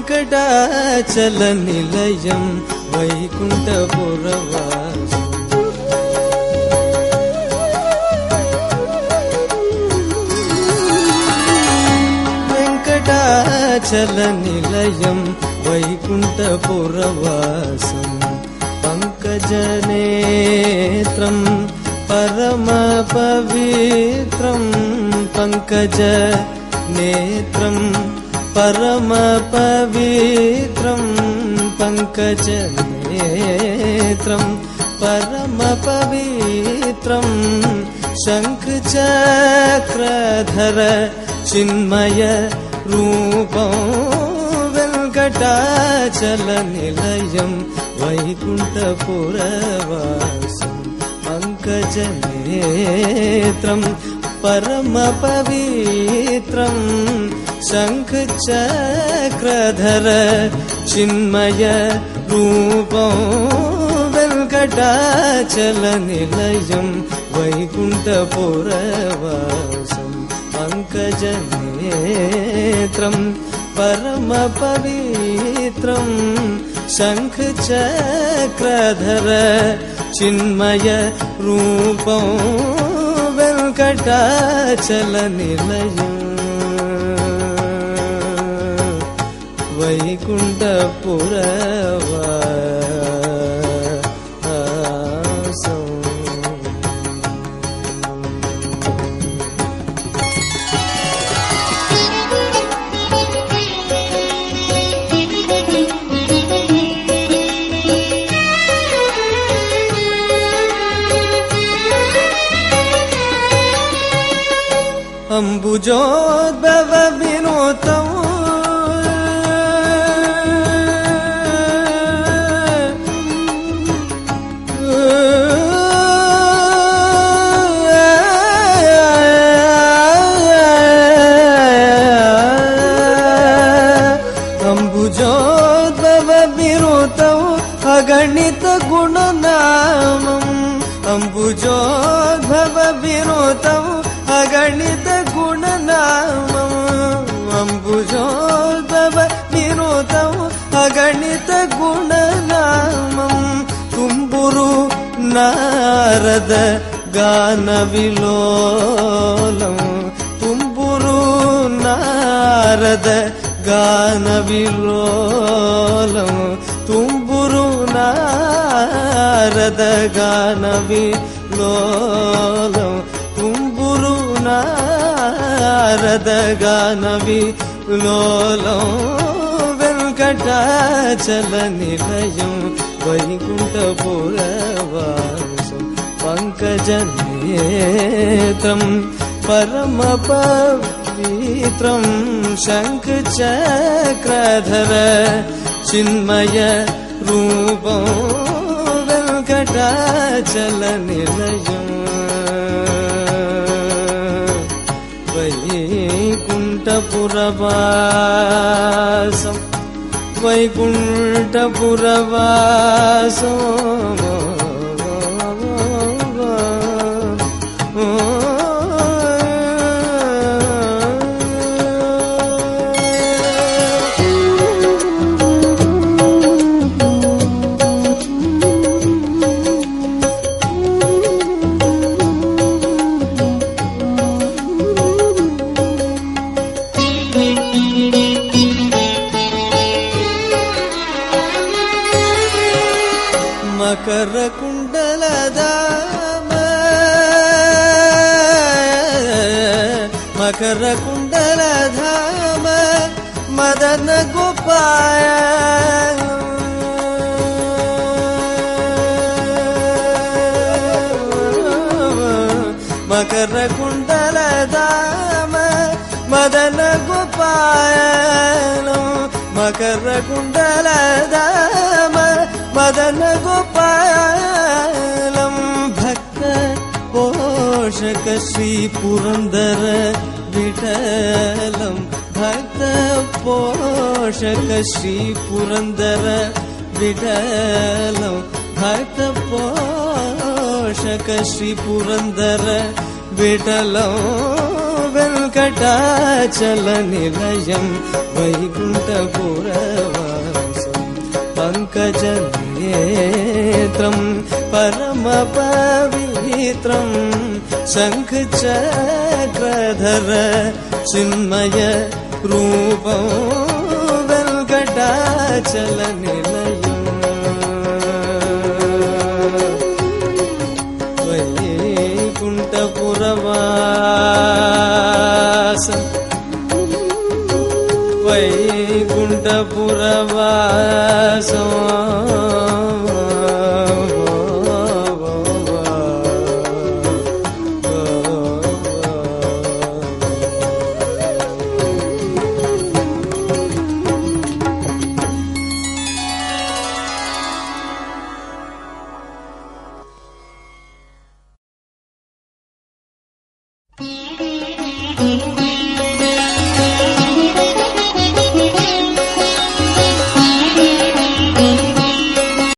వెంకటాచల నిలయం వైకుంఠపురవాసు వెంకటాచల నిలయం వైకుంఠపురవాసం. పంకజనేత్రం పరమ పవిత్రం పంకజ నేత్రం परमपवित्रं शङ्खचक्रधर चिन्मय रूपं वेङ्कटाचलनिलयं वैकुण्ठपुरवासं पङ्कजनेत्रं परमपवित्रं शङ्खचक्रधर चिन्मय रूपं वेङ्कटाचलनिलयं वैकुण्ठपुरवासं पङ्कजनेत्रं परमपवित्रं शङ्खचक्रधर चिन्मय रूपं वेङ्कटाचलनिलयम् वैकुण्ठपुरवासम् अम्बुजोद्भव विनोतम् अगणित गुणनामम् अम्बुजोद्भव विनोतम् अगणित गुणनामम् अम्बुजोद्भव विनोतम् अगणित गुणनामम् तुम्बुरु नारद गानविलोलम् तुम्बुरु नारद गानविलोलम् तुम्बुरु नारद गानविलोलम् तुम्बुरु नारद गानविलोलम् वेङ्कटाचलनिलयं वैकुण्ठपुरवासं पङ्कजनेत्रं परमपवित्रं शङ्खचक्रधर चिन्मय ரூபம் வெங்கடாச்சல நிலையம். வைகுண்டபுரவாசம் வைகுண்டபுரவாசம். మకర కుండలదామ మకర కుండలధామ మదన గోపాయ. మకర కుండలధామ मदन गोपायनो मकरकुण्डलधाम मदन गोपालं भक्त पोषक श्री पुरन्दर विठलं भक्त पोषक श्री पुरन्दर विठलं भक्त पोषक श्री पुरन्दर विठलं वेङ्कटाचलनिलयं वैकुण्ठपुरवासम् पङ्कजनेत्रम् परमपवित्रम् शङ्खचक्रधर चिन्मय रूपं वेङ्कटाचलनिलयम् புறவாசம்